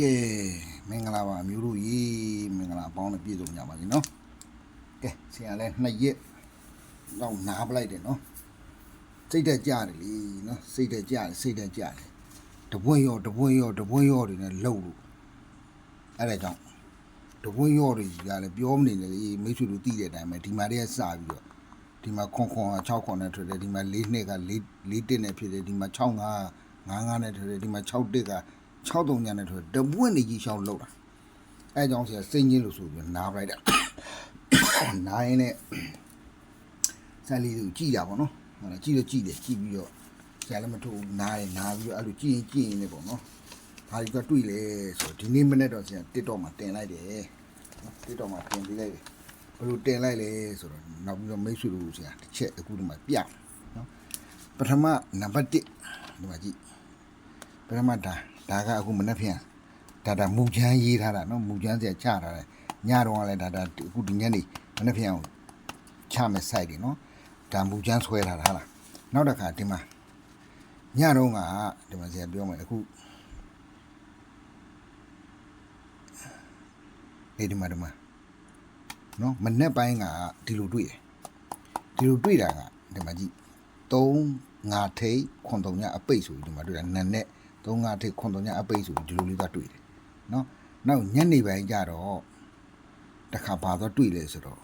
ကဲမင်္ဂလာပါအမျိုးတို့ရေမင်္ဂလာအပေါင်းနဲ့ပြည့်စုံကြပါစေနော်ကဲဆရာလဲနှစ်ရက်တော့နားပလိုက်တယ်နော်စိတ်တက်ကြတယ်လीနော်စိတ်တက်ကြတယ်စိတ်တက်ကြတယ်တပွင့်ရောတပွင့်ရောတပွင့်ရောတွေနဲ့လှုပ်လို့အဲ့ဒါကြောင့်တပွင့်ရောတွေကလည်းပြောမနေနဲ့လေမိတ်ဆွေတို့သိတဲ့အတိုင်းပဲဒီမှာတည်းကစပြီးတော့ဒီမှာခွန်ခွန်က6ခွန်နဲ့ထွက်တယ်ဒီမှာ4နှစ်က4 4တစ်နဲ့ဖြစ်တယ်ဒီမှာ6 5 9 9နဲ့ထွက်တယ်ဒီမှာ6တစ်က6 တုံညာနဲ့ထွက်တယ်တပွင့်နေကြီးရှောင်းလှုပ်တာအဲကြောင့်ဆရာစိတ်ညစ်လို့ဆိုပြီးနားပလိုက်တာနားရင်နဲ့ဆန်လေးကိုကြည်တာပေါ့နော်ဟုတ်လားကြည်တော့ကြည်တယ်ကြည်ပြီးတော့ဆရာလည်းမထုတ်ဘူးနားရင်နားပြီးတော့အဲ့လိုကြည်ရင်ကြည်ရင်လည်းပေါ့နော်ဘာကြီးကတွေ့လဲဆိုတော့ဒီနေ့မနေ့တော့ဆရာ TikTok မှာတင်လိုက်တယ်နော် TikTok မှာတင်ပေးလိုက်တယ်ဘယ်လိုတင်လိုက်လဲဆိုတော့နောက်ပြီးတော့မိတ်ဆွေတို့ဆရာတစ်ချက်အခုဒီမှာပြနော်ပထမနံပါတ်1ဒီမှာကြည့်ပထမဒါ ဒါကအခုမနေ့ဖြန်ဒါဒါမူချမ်းရေးထားတာနော်မူချမ်းဆရာချထားတယ်ညတော့ကလည်းဒါဒါအခုဒီညနေမနေ့ဖြန်ကိုချမဲ့ site တွေနော်ဒါမူချမ်းဆွဲထားတာဟာလားနောက်တစ်ခါဒီမှာညတော့ကဒီမှာဆရာပြောမယ်အခုအေးဒီမှာဒီမှာနော်မနေ့ပိုင်းကဒီလိုတွေ့တယ်ဒီလိုတွေ့တာကဒီမှာကြည့်3ငါထိတ်ခွန်တုံညအပိတ်ဆိုပြီးဒီမှာတွေ့တာနန် နဲ့3ငါထိတ်ခွန်တုံညအပိတ်ဆိုပြီးဒီလိုလေးသွားတွေ့တယ်နော်နောက်ညနေပိုင်းကျတော့တစ်ခါပါတော့တွေ့လေဆိုတော့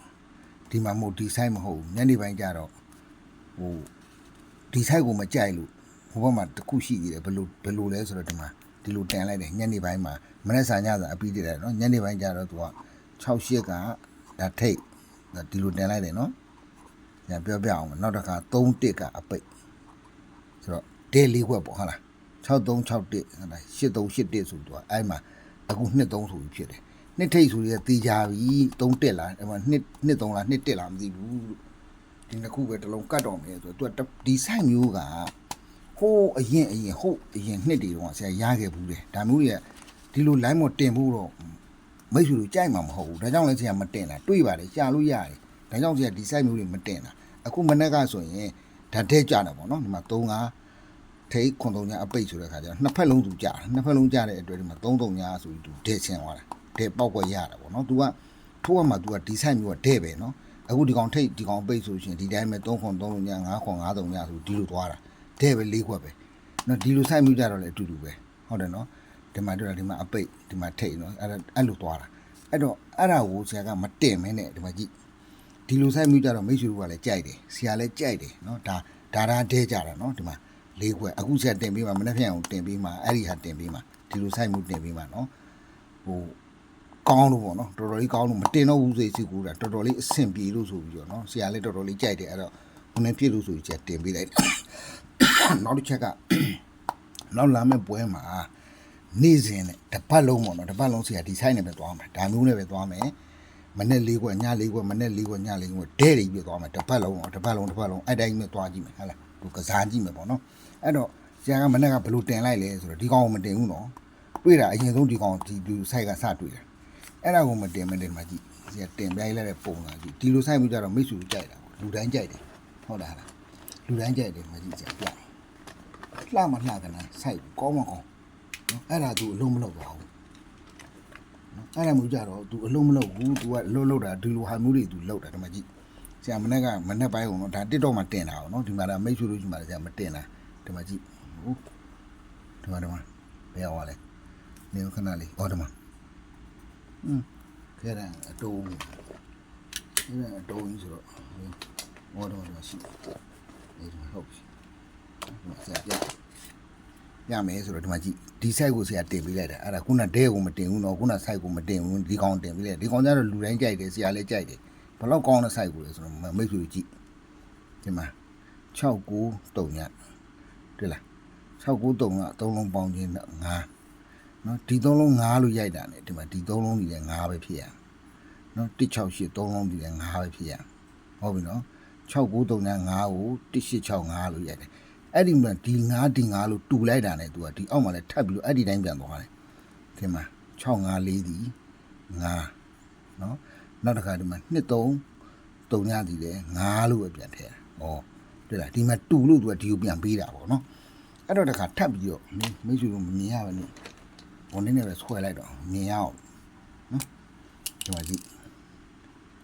ဒီမှာမို့ဒီ site မဟုတ်ဘူးညနေပိုင်းကျတော့ဟိုဒီ site ကိုမကြိုက်လို့ဟိုဘက်မှာတစ်ခုရှိသေးတယ်ဘယ်လိုဘယ်လိုလဲဆိုတော့ဒီမှာဒီလိုတန်လိုက်တယ်ညနေပိုင်းမှာမနေ့စာညစာအပြီးတည်းတယ်နော်ညနေပိုင်းကျတော့သူက6ရှစ်ကဒါထိတ်ဒါဒီလိုတန်လိုက်တယ်နော်ညပြောပြအောင်နောက်တစ်ခါ3တစ်ကအပိတ်ဆိုတော့ဒေးလေးခွက်ပေါ့ဟုတ်လား 6361ဟုတ်လား8381ဆိုတော့အဲ့မှာအခု23ဆိုပြီးဖြစ်တယ်နှစ်ထိတ်ဆိုရတေးကြပြီသုံးတက်လားအဲ့မှာနှစ်နှစ်သုံးလားနှစ်တက်လားမသိဘူးလို့ဒီနှစ်ခုပဲတစ်လုံးကတ်တော်မယ်ဆိုတော့သူကဒီဆိုင်မျိုးကဟိုးအရင်အရင်ဟုတ်အရင်နှစ်တွေတော့ဆရာရခဲ့ဘူးတယ်ဒါမျိုးတွေကဒီလို line မတင်ဖို့တော့မိတ်ဆွေတို့ကြိုက်မှာမဟုတ်ဘူးဒါကြောင့်လည်းဆရာမတင်တာတွေးပါတယ်ရှာလို့ရတယ်ဒါကြောင့်ဆရာဒီ site မျိုးတွေမတင်တာအခုမနေ့ကဆိုရင်ဓာတ်ထဲကြတာပေါ့နော်ဒီမှာ3 5 ထိတ်ခွန်တုံညာအပိတ်ဆိုတဲ့ခါကျတော့နှစ်ဖက်လုံးသူကြာတာနှစ်ဖက်လုံးကြာတဲ့အတွက်ဒီမှာ3 3ညာဆိုပြီးသူဒဲ့ချင်းသွားတာတဲ့ပေါက်ကွက်ရတာပေါ့နော်။ तू ကထိုးရမှာ तू ကဒီဆိုင်မျိုးကတဲ့ပဲနော်။အခုဒီကောင်ထိတ်ဒီကောင်ပိတ်ဆိုရှင်ဒီတိုင်းပဲ3ခွန်3လုံးည5ခွန်5တုံညဆိုဒီလိုသွားတာ။တဲ့ပဲ၄ခွက်ပဲ။နော်ဒီလိုဆိုင်မျိုးကြတော့လည်းအတူတူပဲ။ဟုတ်တယ်နော်။ဒီမှာတွေ့တာဒီမှာအပိတ်ဒီမှာထိတ်နော်အဲ့ဒါအဲ့လိုသွားတာ။အဲ့တော့အဲ့ဒါကိုဆရာကမတင်မင်းနဲ့ဒီမှာကြည့်ဒီလိုဆိုင်မျိုးကြတော့မိတ်ဆွေတို့ကလည်းကြိုက်တယ်။ဆရာလည်းကြိုက်တယ်နော်။ဒါဒါဒါဒဲကြတာနော်ဒီမှာ ၄ခွက်အခုဆရာတင်ပေးမှာမနေ့ဖြန်အောင်တင်ပေးမှာအဲ့ဒီဟာတင်ပေးမှာဒီလိုဆိုင်မျိုးတင်ပေးမှာနော်။ဟိုကောင်းလို့ပေါ့နော်တော်တော်လေးကောင်းလို့မတင်တော့ဘူးစိတ်စီကူတာတော်တော်လေးအဆင်ပြေလို့ဆိုပြီးတော့နော်ဆရာလေးတော်တော်လေးကြိုက်တယ်အဲ့တော့ဘုန်းနဲ့ပြည့်လို့ဆိုပြီးချက်တင်ပေးလိုက်တယ်နောက်တစ်ချက်ကနောက်လာမယ့်ပွဲမှာနေ့စဉ်နဲ့တစ်ပတ်လုံးပေါ့နော်တစ်ပတ်လုံးဆရာဒီဆိုင်နဲ့ပဲသွားမယ်ဒါမျိုးနဲ့ပဲသွားမယ်မနေ့လေးခွက်ညလေးခွက်မနေ့လေးခွက်ညလေးခွက်ဒဲတွေပြီးသွားမယ်တစ်ပတ်လုံးတော့တစ်ပတ်လုံးတစ်ပတ်လုံးအဲ့တိုင်းပဲသွားကြည့်မယ်ဟုတ်လား သူကစားကြည့်မယ်ပေါ့နော်အဲ့တော့ဆရာကမနေ့ကဘယ်လိုတင်လိုက်လဲဆိုတော့ဒီကောင်ကိုမတင်ဘူးနော်တွေ့တာအရင်ဆုံးဒီကောင်ဒီဒီဆိုင်ကစတွေ့တာ အဲ့ဒါကိုမတင်မတင်မှာကြည့်ဒီကတင်ပြလိုက်တဲ့ပုံလာကြည့်ဒီလိုဆိုင်မှုကြတော့မိတ်ဆွေကြိုက်တာပေါ့လူတိုင်းကြိုက်တယ်ဟုတ်လားလားလူတိုင်းကြိုက်တယ်မကြည့်ကြပြလှမလှကနာဆိုင်ကောင်းမကောင်းနော်အဲ့ဒါသူအလုံးမလုပ်ပါဘူးနော်အဲ့ဒါမျိုးကြတော့ तू အလုံးမလုပ်ဘူး तू ကလှုပ်လှုပ်တာဒီလိုဟာမျိုးတွေ तू လှုပ်တာဒီမှာကြည့် ဆရာမနေ့ကမနေ့ပိုင်းကတော့ဒါ TikTok မှာတင်တာပေါ့နော်ဒီမှာဒါမိတ်ဆွေတို့ဒီမှာဆရာမတင်တာဒီမှာကြည့်ဟုတ်ဒီမှာဒီမှာဘယ်ရောက်သွားလဲနေခဏလေးဟောဒီမှာอืมခဲတယ်အတုံးခဲတယ်အတုံးကြီးဆိုတော့ဟောတော့တော့ရှိတယ်ဒီမှာဟုတ်ပြီဒီမှာဆရာပြရမယ်ဆိုတော့ဒီမှာကြည့်ဒီ site ကိုဆရာတင်ပေးလိုက်တာအဲ့ဒါခုနဒဲကိုမတင်ဘူးနော်ခုန site ကိုမတင်ဘူးဒီကောင်တင်ပေးလိုက်ဒီကောင်ကျတော့လူတိုင်းကြိုက်တယ်ဆရာလည်းကြိုက်တယ် ဘယ်တော့ကောင်းတဲ့ site ကိုလဲဆိုတော့မိတ်ဆွေကြည့်ဒီမှာ69တုံညတွေ့လား69တုံက3လုံးပေါင်းခြင်း9နော်ဒီ3လုံး9လို့ရိုက်တာ ਨੇ ဒီမှာဒီ3လုံးကြီးလည်း9ပဲဖြစ်ရနော်168 3လုံးကြီးလည်း9ပဲဖြစ်ရဟုတ်ပြီနော်69တုံည9ကို1865လို့ရိုက်တယ်အဲ့ဒီမှာဒီ9ဒီ9လို့တူလိုက်တာ ਨੇ သူကဒီအောက်မှာလည်းထပ်ပြီးတော့အဲ့ဒီတိုင်းပြန်သွားတယ်ဒီမှာ654ဒီ9နော် နောက်တစ်ခါဒီမှာ23တုံညဒီလည်း9လို့ပဲပြန်ထည့်ဟောတွေ့လားဒီမှာတူလို့သူကဒီကိုပြန်ပေးတာပေါ့နော်အဲ့တော့တခါထပ်ပြီးတော့မိတ်ဆွေတို့မမြင်ရပါနဲ့ဟိုနည်းနည်းပဲဆွဲလိုက်တော့မြင်ရအောင်နော်ဒီမှာကြည့်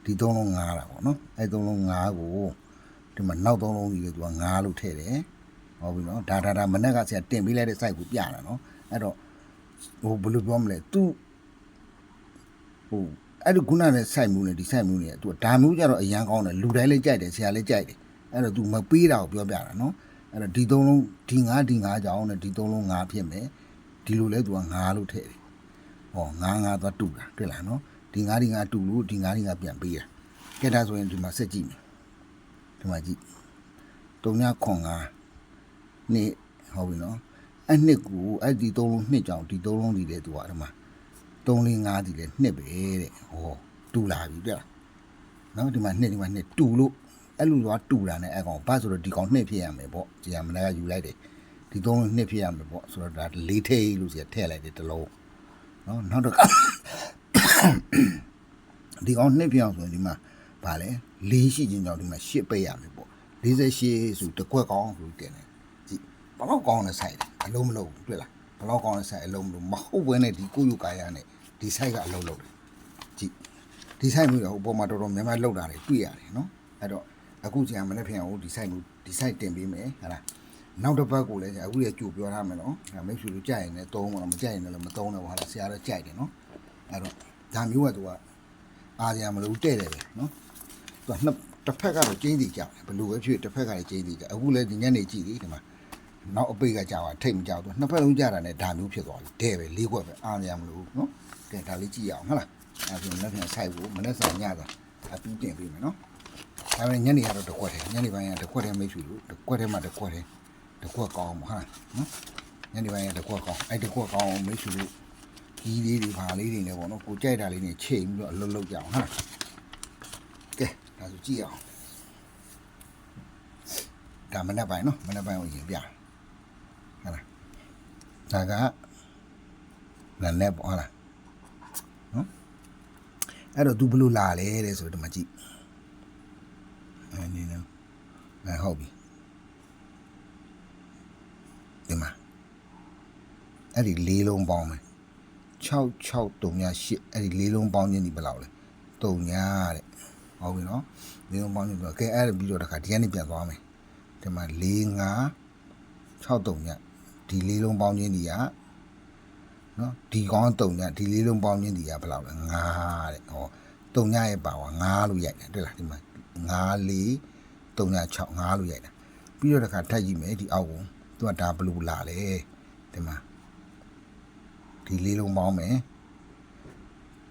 ဒီသုံးလုံးငားတာပေါ့နော်အဲသုံးလုံးငားကိုဒီမှာနောက်သုံးလုံးကြီးလေသူကငားလို့ထည့်တယ်ဟုတ်ပြီနော်ဒါဒါဒါမနေ့ကဆရာတင်ပေးလိုက်တဲ့ site ကိုပြတာနော်အဲ့တော့ဟိုဘယ်လိုပြောမလဲသူဟို အဲ့ဒီခုနနဲ့ site မျိုးနဲ့ဒီ site မျိုးနဲ့သူကဒါမျိုးကြတော့အရန်ကောင်းတယ်လူတိုင်းလည်းကြိုက်တယ်ဆရာလည်းကြိုက်တယ်အဲ့တော့ तू မပေးတာကိုပြောပြတာနော်အဲ့တော့ဒီသုံးလုံးဒီငါးဒီငါးကြောင်းနဲ့ဒီသုံးလုံးငါးဖြစ်မယ်ဒီလိုလဲ तू ကငါးလို့ထည့်တယ်ဟောငါးငါးသွားတူတာတွေ့လားနော်ဒီငါးဒီငါးတူလို့ဒီငါးဒီငါးပြန်ပေးတာကဲဒါဆိုရင်ဒီမှာဆက်ကြည့်မယ်ဒီမှာကြည့်တုံညခွန်ငါးနေ့ဟုတ်ပြီနော်အဲ့နှစ်ကိုအဲ့ဒီသုံးလုံးနှစ်ကြောင်ဒီသုံးလုံးဒီလေသူကဒီမှာ သုံးလေးငါးဒီလေနှစ်ပဲတဲ့ဟောတူလာပြီတွေ့လားနော်ဒီမှာနှစ်ဒီမှာနှစ်တူလို့အဲ့လိုသွားတူတာနဲ့အဲ့ကောင်ဘာဆိုတော့ဒီကောင်နှစ်ဖြစ်ရမယ်ပေါ့ဒီကမနေ့ကယူလိုက်တယ်ဒီသုံးလုံးနှစ်ဖြစ်ရမယ်ပေါ့ဆိုတော့ဒါလေးထိလို့စီထည့်လိုက်တယ်တစ်လုံးနော်နောက်တော့ဒီကောင်နှစ်ပြောင်းဆိုရင်ဒီမှာဗာလဲ၄ရှိချင်းကြောင့်ဒီမှာ၈ပိတ်ရမယ်ပေါ့48ဆိုတစ်ခွက်ကောင်းဆိုတင်တယ်ကြည့်ဘလောက်ကောင်းလဲဆိုင်တယ်အလုံးမလုံးဘူးတွေ့လားဘလောက်ကောင်းလဲဆိုင်အလုံးမလုံးမဟုတ်ဘဲနဲ့ဒီကိုယူကာရနဲ့ ဒီဆိုင်ကအလုံးလုံးတယ်ကြည့်ဒီဆိုင်မျိုးတော့ဟိုပေါ်မှာတော်တော်များများလောက်တာတွေတွေ့ရတယ်နော်အဲ့တော့အခုကျန်မနေ့ပြန်ဟိုဒီဆိုင်မျိုးဒီဆိုင်တင်ပေးမယ်ဟာလားနောက်တစ်ပတ်ကိုလည်းအခုလည်းကြိုပြောထားမယ်နော်အဲမိတ်ဆွေတို့ကြိုက်ရင်လည်းသုံးပါတော့မကြိုက်ရင်လည်းမသုံးတော့ဘူးဟာလားဆရာတော့ကြိုက်တယ်နော်အဲ့တော့ဒါမျိုးကသူကအားရမလို့တဲ့တယ်ပဲနော်သူကနှစ်တစ်ဖက်ကတော့ကျင်းစီကြောက်တယ်ဘယ်လိုပဲဖြစ်တစ်ဖက်ကလည်းကျင်းစီကြောက်အခုလည်းဒီညနေကြည့်လေဒီမှာနောက်အပိတ်ကကြောက်တာထိတ်မကြောက်သူနှစ်ဖက်လုံးကြတာနဲ့ဒါမျိုးဖြစ်သွားပြီတဲ့ပဲလေးခွက်ပဲအားရမလို့နော် ကဲဒါလေးကြည့်ရအောင်ဟုတ်လားအဲ့ဒါဆိုလက်ပြန်ဆိုင်ဖို့မနေ့ဆိုင်ညတာအပြီးတင်ပေးမယ်နော်ဒါပေမဲ့ညနေကတော့တစ်ခွက်တယ်ညနေပိုင်းကတစ်ခွက်တယ်မိတ်ဆွေတို့တစ်ခွက်တယ်မှတစ်ခွက်တယ်တကွက်ကောင်းမှာဟာနော်ညနေပိုင်းရတကွက်ကောင်းအဲ့တကွက်ကောင်းမိတ်ဆွေတို့ကြီးလေးတွေပါလေးတွေနဲ့ပေါ့နော်ကိုကြိုက်တာလေးနဲ့ချိန်ပြီးတော့အလုပ်လုပ်ကြအောင်ဟာကဲဒါဆိုကြည့်အောင်ဒါမနေ့ပိုင်းနော်မနေ့ပိုင်းကိုရင်ပြဟာလားဒါကလည်းနဲ့ပေါ့ဟာလားနော် အဲ့တော့ तू ဘလို့လာလဲတဲ့ဆိုတော့ဒီမှာကြည့်အဲ့ဒီနော်အဲဟုတ်ပြီဒီမှာအဲ့ဒီလေးလုံးပေါင်းမယ်66 38အဲ့ဒီလေးလုံးပေါင်းခြင်းဒီဘယ်လောက်လဲ3ညာတဲ့ဟုတ်ပြီနော်လေးလုံးပေါင်းခြင်းဆိုတော့ကဲအဲ့ဒါပြီးတော့တခါဒီကနေပြန်သွားမယ်ဒီမှာ4 5 6 3ညာဒီလေးလုံးပေါင်းခြင်းဒီက နော်ဒီကောင်း3ညာဒီလေးလုံးပေါင်းခြင်းဒီကဘယ်လောက်လဲ5တဲ့ဟော3ညာရဲ့ပါဝါ5လို့ရိုက်တယ်တွေ့လားဒီမှာ5 4 3ညာ6 5လို့ရိုက်တာပြီးတော့တခါထပ်ကြည့်မယ်ဒီအောက်ကိုသူကဒါဘလူးလာလေဒီမှာဒီလေးလုံးပေါင်းမယ်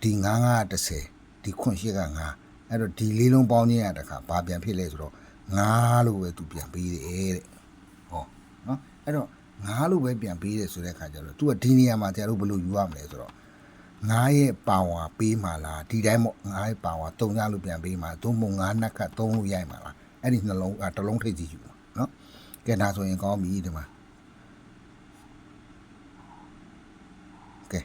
ဒီ9930ဒီခွန်ရှိက9အဲ့တော့ဒီလေးလုံးပေါင်းခြင်းရတခါဘာပြန်ဖြစ်လဲဆိုတော့9လို့ပဲသူပြန်ပေးတယ်တဲ့ဟောနော်အဲ့တော့ 9လို့ပဲပြန်ပေးတယ်ဆိုတဲ့ခါကျတော့ तू ကဒီနေရာမှာကျတော့ဘယ်လိုယူရမလဲဆိုတော့9ရဲ့ပါဝါပေးမှာလားဒီတိုင်းမို့9ရဲ့ပါဝါ3ရလို့ပြန်ပေးမှာသို့မဟုတ်9နှက်ခတ်3လို့ရိုက်မှာလားအဲ့ဒီနှလုံးကတစ်လုံးထိပ်စီယူမှာနော်ကဲဒါဆိုရင်ကောင်းပြီဒီမှာကဲ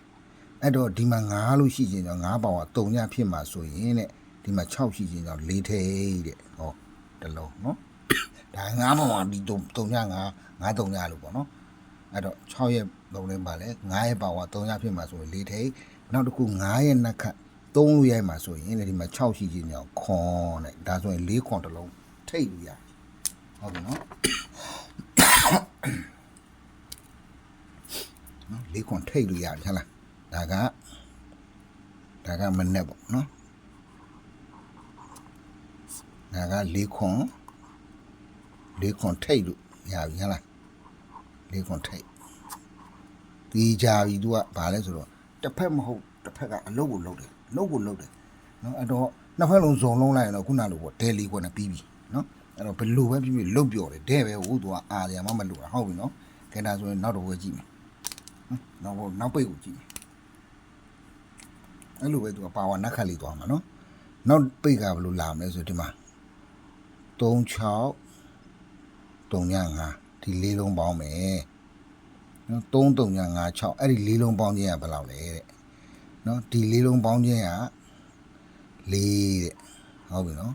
အဲ့တော့ဒီမှာ9လို့ရှိခြင်းကြောင့်9ပေါင်က3ညဖြစ်မှာဆိုရင်တဲ့ဒီမှာ6ရှိခြင်းကြောင့်4ထိပ်တဲ့ဟောတစ်လုံးနော်ဒါ9ပေါင်ကဒီ3ည9 9 3ညလို့ပေါ့နော် အဲ့တော့6ရဲ့လုံးလေးပါလဲ9ရဲ့ပေါင်က3ညဖြစ်မှာဆိုရင်4ထိပ်နောက်တစ်ခု9ရဲ့နှက်ခတ်3လို့ရိုက်မှာဆိုရင်လေဒီမှာ6ရှိခြင်းကြောင့်ခွန်တဲ့ဒါဆိုရင်4ခွန်တစ်လုံးထိပ်လို့ရတယ်ဟုတ်ပြီနော်နော်လေးခွန်ထိတ်လို့ရတယ်ဟုတ်လားဒါကဒါကမနဲ့ပေါ့နော်ဒါကလေးခွန်လေးခွန်ထိတ်လို့ရပြီဟုတ်လား လေးခွန်ထိတ်ဒီကြပြီ तू ကဘာလဲဆိုတော့တစ်ဖက်မဟုတ်တစ်ဖက်ကအလုပ်ကိုလုပ်တယ်အလုပ်ကိုလုပ်တယ်နော်အဲ့တော့နှစ်ဖက်လုံးဇုံလုံးလိုက်ရင်တော့ခုနလိုပေါ့ဒဲလီခွန်နဲ့ပြီးပြီနော်အဲ့တော့ဘယ်လိုပဲဖြစ်ဖြစ်လုတ်ပြော်တယ်ဒဲပဲဟိုသူကအာရမမလို့တာဟုတ်ပြီနော်ခဲဒါဆိုရင်နောက်တော့ဝဲကြည့်မယ်နော်ဟိုနောက်ပိတ်ကိုကြည့်အဲ့လိုပဲသူကပါဝါနက်ခတ်လေးသွားမှာနော်နောက်ပိတ်ကဘယ်လိုလာမလဲဆိုဒီမှာ36 35 ဒီလေးလုံးပေါင်းမယ်နော်3356အဲ့ဒီလေးလုံးပေါင်းခြင်းကဘယ်လောက်လဲတဲ့နော်ဒီလေးလုံးပေါင်းခြင်းက4တဲ့ဟုတ်ပြီနော်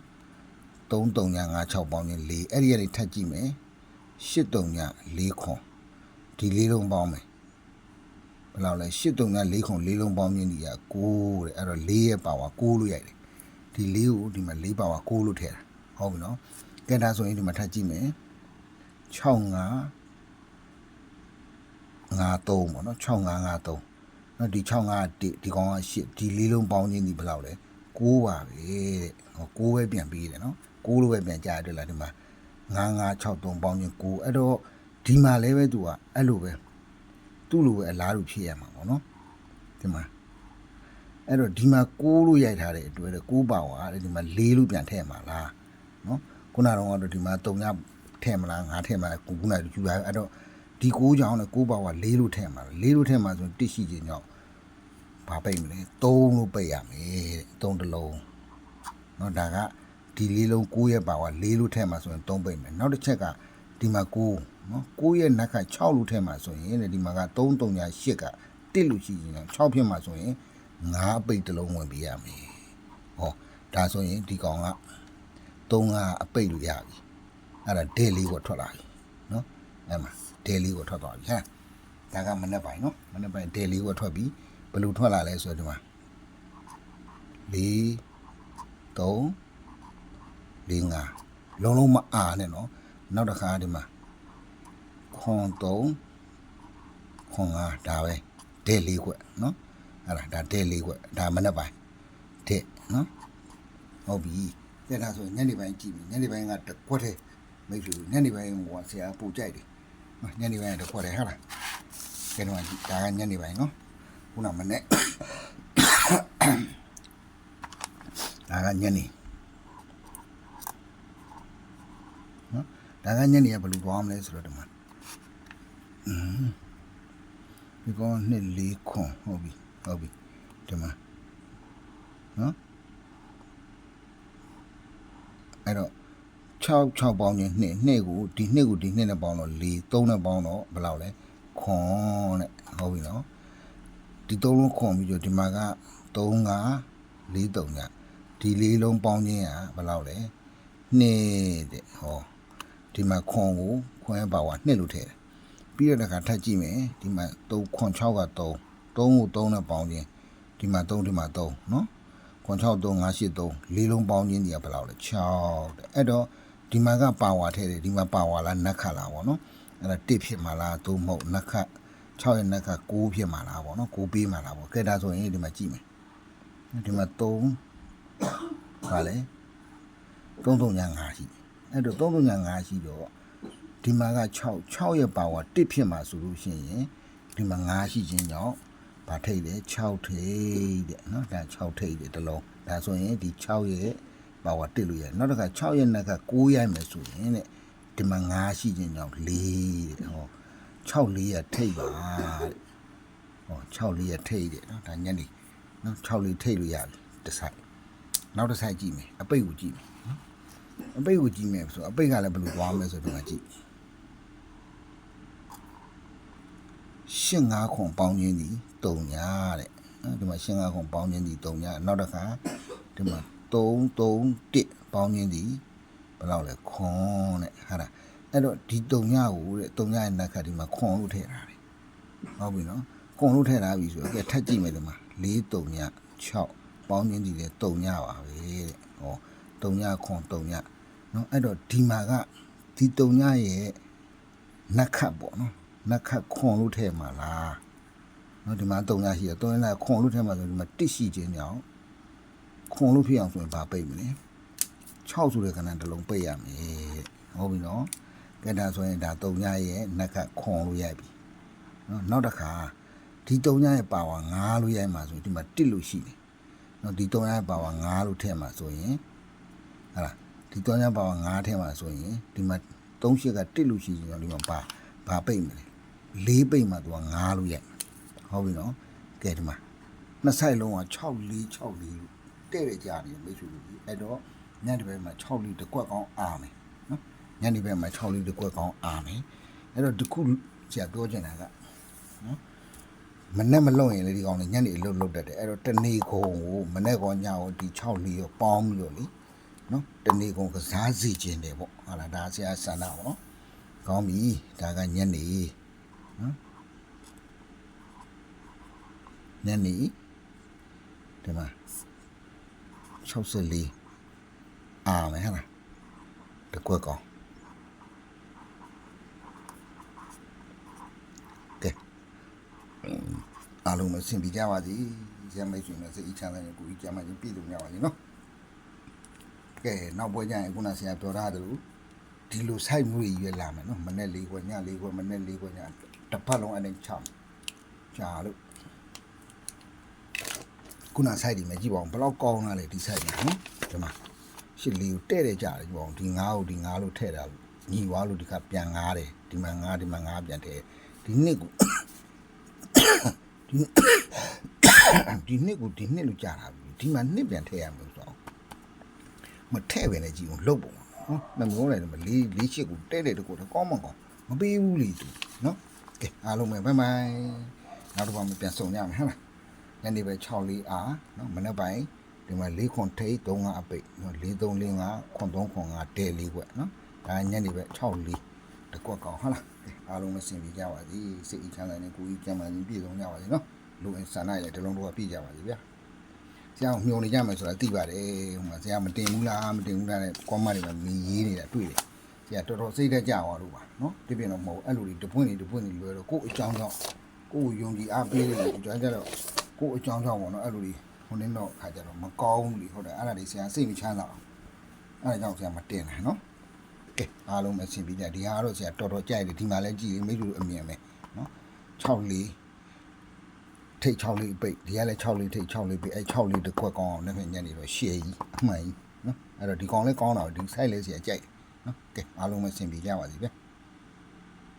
3356ပေါင်းခြင်း4အဲ့ဒီကနေထပ်ကြည့်မယ်83ည4ခွန်ဒီလေးလုံးပေါင်းမယ်ဘယ်လောက်လဲ8 3 4ခွန်4လုံးပေါင်းခြင်းဒီက6တဲ့အဲ့တော့4ရဲ့ပါဝါ6လို့ရိုက်တယ်ဒီ4ကိုဒီမှာ4ပါဝါ6လို့ထည့်တာဟုတ်ပြီနော်ကဲဒါဆိုရင်ဒီမှာထပ်ကြည့်မယ် 6 5 53ပေါ့နော်6553နော်ဒီ65က1ဒီကောင်က8ဒီလေးလုံးပေါင်းခြင်းဒီဘယ်လောက်လဲ6ပါပဲတဲ့ဟော6ပဲပြန်ပြီးတယ်နော်6လို့ပဲပြန်ကြားရတယ်လားဒီမှာ5563ပေါင်းခြင်း6အဲ့တော့ဒီမှာလည်းပဲသူကအဲ့လိုပဲသူ့လိုပဲအလားတူဖြစ်ရမှာပေါ့နော်ဒီမှာအဲ့တော့ဒီမှာ6လို့ရိုက်ထားတဲ့အတွက်တဲ့6ပါဝါတဲ့ဒီမှာ4လို့ပြန်ထည့်မှာလားနော်ခုနကတော့ဒီမှာ3ည ထည့်မလား5ထည့်မလားခုနကယူရအဲ့တော့ ဒီ6ကြောင်နဲ့6ပါဝါ4လို့ထည့်မှာ4လို့ထည့်မှာဆိုရင်တစ်ရှိခြင်းကြောင့်ဘာပိတ်မလဲ3လို့ပိတ်ရမယ်တဲ့3တစ်လုံးเนาะဒါကဒီလေးလုံး6ရဲ့ပါဝါ4လို့ထည့်မှာဆိုရင်3ပိတ်မယ်နောက်တစ်ချက်ကဒီမှာ9เนาะ9ရဲ့နက်က6လို့ထည့်မှာဆိုရင်တဲ့ဒီမှာက3 3ညာ8က1လို့ရှိရင်6ဖြစ်မှာဆိုရင်9ပိတ်တစ်လုံးဝင်ပြရမယ်ဟောဒါဆိုရင်ဒီကောင်က3ကအပိတ်လို့ရပြီ အဲ့ဒါ day လေးကိုထွက်လာပြီနော်အဲ့မှာ day လေးကိုထွက်သွားပြီဟဲ့ဒါကမနေ့ပိုင်းနော်မနေ့ပိုင်း day လေးကိုထွက်ပြီးဘယ်လိုထွက်လာလဲဆိုတော့ဒီမှာ၄၃၄၅လုံးလုံးမအားနဲ့နော်နောက်တစ်ခါဒီမှာခွန်3ခွန်5ဒါပဲဒဲ၄ခွက်နော်အဲ့ဒါဒါဒဲ၄ခွက်ဒါမနေ့ပိုင်းဒဲနော်ဟုတ်ပြီတဲ့ဒါဆိုညနေပိုင်းကြည့်ပြီညနေပိုင်းကတစ်ခွက်တည်း မိတ်ဆွေညနေပိုင်းဟိုဆရာပူကြိုက်တယ်ညနေပိုင်းတော့ခွက်တယ်ဟုတ်လားကဲတော့ဒါကညနေပိုင်းနော်ခုနမနေ့ဒါကညနေနော်ဒါကညနေကဘယ်လိုသွားမလဲဆိုတော့ဒီမှာอืมဒီကောင်နှစ်လေးခွန်ဟုတ်ပြီဟုတ်ပြီဒီမှာနော်အဲ့တော့ 6 6ပေါင်းချင်း2 2ကိုဒီ2ကိုဒီ2နဲ့ပေါင်းတော့4 3နဲ့ပေါင်းတော့ဘယ်လောက်လဲခွန်တဲ့ဟုတ်ပြီနော်ဒီ3လုံးခွန်ပြီးတော့ဒီမှာက3 5 4 3ညဒီလေးလုံးပေါင်းချင်းကဘယ်လောက်လဲ2တဲ့ဟောဒီမှာခွန်ကိုခွန်ရဲ့ပါဝါ2လို့ထည့်တယ်ပြီးတော့တခါထပ်ကြည့်မယ်ဒီမှာ3ခွန်6က3 3ကို3နဲ့ပေါင်းချင်းဒီမှာ3ဒီမှာ3နော်ခွန်6 3 5 8 3လေးလုံးပေါင်းချင်းဒီကဘယ်လောက်လဲ6တဲ့အဲ့တော့ ဒီမှာကပါဝါထဲတယ်ဒီမှာပါဝါလားနက်ခတ်လားဗောနော်အဲ့ဒါ1ဖြစ်မှာလားသို့မဟုတ်နက်ခတ်6ရဲ့နက်ခတ်6ဖြစ်မှာလားဗောနော်6ပေးမှာလားဗောကဲဒါဆိုရင်ဒီမှာကြည့်မယ်ဒီမှာ3ပါလေ3 3ညာ5ရှိအဲ့တော့3 3ညာ5ရှိတော့ဒီမှာက6 6ရဲ့ပါဝါ1ဖြစ်မှာဆိုလို့ရှိရင်ဒီမှာ5ရှိခြင်းကြောင့်ဗာထိတ်တယ်6ထိတ်တဲ့နော်ဒါ6ထိတ်တယ်တလုံးဒါဆိုရင်ဒီ6ရဲ့ ပါဝါတစ်လို့ရတယ်နောက်တစ်ခါ6ရက်နဲ့က9ရိုက်မယ်ဆိုရင်တဲ့ဒီမှာ9ရှိခြင်းကြောင့်4တဲ့ဟော6 4ရထိတ်ပါတဲ့ဟော6 4ရထိတ်တဲ့နော်ဒါညနေနော်6 4ထိတ်လို့ရပြီတစ်ဆိုင်နောက်တစ်ဆိုင်ကြည့်မယ်အပိတ်ကိုကြည့်မယ်နော်အပိတ်ကိုကြည့်မယ်ဆိုအပိတ်ကလည်းဘယ်လိုသွားမလဲဆိုတော့ကြည့်ရှင်း၅ခွန်ပေါင်းခြင်းဒီ3ညတဲ့နော်ဒီမှာရှင်း၅ခွန်ပေါင်းခြင်းဒီ3ညနောက်တစ်ခါဒီမှာ 3 3 1ပေါင်းခြင်းဒီဘယ်လောက်လဲခွန်တဲ့ဟာဒါအဲ့တော့ဒီ3ညကိုတဲ့3ညရဲ့နက်ခတ်ဒီမှာခွန်လို့ထည့်ထားတယ်ဟုတ်ပြီနော်ခွန်လို့ထည့်ထားပြီဆိုတော့ကဲထပ်ကြည့်မယ်ဒီမှာ4 3ည6ပေါင်းခြင်းဒီလေ3ညပါပဲတဲ့ဟော3ညခွန်3ညနော်အဲ့တော့ဒီမှာကဒီ3ညရဲ့နက်ခတ်ပေါ့နော်နက်ခတ်ခွန်လို့ထည့်မှာလားနော်ဒီမှာ3ညရှိတယ်3ညခွန်လို့ထည့်မှာဆိုဒီမှာ1ရှိခြင်းကြောင့် ခွန်လို့ဖြစ်အောင်ဆိုရင်ဗာပိတ်မလဲ6ဆိုတဲ့ခဏတစ်လုံးပိတ်ရမယ်ဟုတ်ပြီနော်ကဲဒါဆိုရင်ဒါ3ညရဲ့နက်ကခွန်လို့ရိုက်ပြီနော်နောက်တစ်ခါဒီ3ညရဲ့ပါဝါ9လို့ရိုက်မှာဆိုရင်ဒီမှာ1လို့ရှိတယ်နော်ဒီ3ညရဲ့ပါဝါ9လို့ထည့်မှာဆိုရင်ဟာလားဒီ3ညပါဝါ9ထည့်မှာဆိုရင်ဒီမှာ3ရှစ်က1လို့ရှိရင်ဒီမှာပါဘာပိတ်မလဲ4ပိတ်မှာသူက9လို့ရိုက်ဟုတ်ပြီနော်ကဲဒီမှာနှစ်ဆိုင်လုံးက6 4 6 4လို့ တဲ့ရကြနေမိတ်ဆွေတို့ကြီးအဲ့တော့ညနေဘက်မှာ6လီတစ်ကွက်ကောင်းအားမယ်နော်ညနေဘက်မှာ6လီတစ်ကွက်ကောင်းအားမယ်အဲ့တော့ဒီခုဆရာပြောချင်တာကနော်မနဲ့မလုံရင်လေဒီကောင်လေညနေအလုပ်လုပ်တတ်တယ်အဲ့တော့တနေကုန်ကိုမနဲ့ကောင်ညကိုဒီ6လီရောပေါင်းပြီးတော့လေနော်တနေကုန်ကစားစီခြင်းတယ်ပေါ့ဟာလားဒါဆရာဆန္ဒပေါ့နော်ကောင်းပြီဒါကညနေနော်ညနေဒီမှာ 64အာမယ်ဟလားတကွက်ကောင်ကဲအားလုံးမစင်ပြကြပါစေရမိတ်ဆွေနဲ့စိတ်အချမ်းသာနဲ့ကိုယ်ကြီးကြမ်းမှချင်းပြည့်စုံကြပါစေနော်ကဲနောက်ပွဲကျရင်ခုနဆရာပြောထားသလိုဒီလို site မျိုးကြီးရွေးလာမယ်နော်မနေ့၄ခွက်ည၄ခွက်မနေ့၄ခွက်ညတစ်ပတ်လုံးအဲ့ဒါချမ်းကြာလို့ ခုန site ဒီမှာကြည့်ပါဦးဘယ်လောက်ကောင်းလာလဲဒီ site မှာနော်ဒီမှာရှစ်လေးကိုတဲ့တဲ့ကြတယ်ကြည့်ပါဦးဒီငါးကိုဒီငါးလို့ထည့်တာညီွားလို့ဒီကပြန်ငါးတယ်ဒီမှာငါးဒီမှာငါးပြန်ထည့်ဒီနှစ်ကိုဒီဒီနှစ်ကိုဒီနှစ်လို့ကြာတာပြီဒီမှာနှစ်ပြန်ထည့်ရမှာဆိုတော့မထည့်ပဲနဲ့ကြည့်အောင်လှုပ်ပုံနော်နှမျိုးလိုက်တော့လေးလေးချစ်ကိုတဲ့တဲ့တကူတော့ကောင်းမကောင်းမပေးဘူးလေသူနော်ကဲအားလုံးပဲဘိုင်ဘိုင်နောက်တစ်ခါမှပြန်ဆုံရမယ်ဟဲ့လား ညနေပဲ6လေးအားနော်မနေ့ပိုင်းဒီမှာ4ခွန်ထိတ်3ကအပိတ်နော်4 3 4 5ခွန်3ခွန်5တဲလေးကွနော်ဒါညနေပဲ6လေးတကွက်ကောင်ဟုတ်လားအားလုံးလည်းစင်ပြကြပါစေစိတ်အချမ်းသာနဲ့ကိုယ်ကြီးကျမ်းမာခြင်းပြည့်စုံကြပါစေနော်လူအင်ဆန္ဒရတဲ့လုံးတော့ပြည့်ကြပါစေဗျာဆရာညှိုနေကြမယ်ဆိုတာသိပါတယ်ဟိုမှာဆရာမတင်ဘူးလားမတင်ဘူးလားတဲ့ကွန်မတွေမှာမြည်ရေးနေတာတွေ့တယ်ဆရာတော်တော်စိတ်သက်ကြသွားလို့ပါနော်ဒီပြင်တော့မဟုတ်အဲ့လိုတွေတပွင့်နေတပွင့်နေလွယ်တော့ကိုယ့်အကြောင်းကြောင့်ကိုယ်ယုံကြည်အားပေးတယ်လို့ကျွန်တော်ကြတော့ ကိုယ်အကြောင်းကြောင့်ပေါ့နော်အဲ့လိုကြီးဟိုနေ့တော့ခါကြတော့မကောင်းဘူးလေဟုတ်တယ်အဲ့ဒါတွေဆရာစိတ်မချမ်းသာအောင်အဲ့ဒါကြောင့်ဆရာမတင်တာနော်ကဲအားလုံးပဲဆင်ပြီးကြဒီဟာကတော့ဆရာတော်တော်ကြိုက်တယ်ဒီမှာလည်းကြည့်မိလို့အမြင်ပဲနော်6လေးထိတ်6လေးအပိတ်ဒီကလည်း6လေးထိတ်6လေးပိတ်အဲ့6လေးတစ်ခွက်ကောင်းအောင်လည်းညနေတော့ရှယ်ကြီးအမှန်ကြီးနော်အဲ့တော့ဒီကောင်လည်းကောင်းတာဒီ site လေးဆရာကြိုက်တယ်နော်ကဲအားလုံးပဲဆင်ပြီးကြပါစီဗျ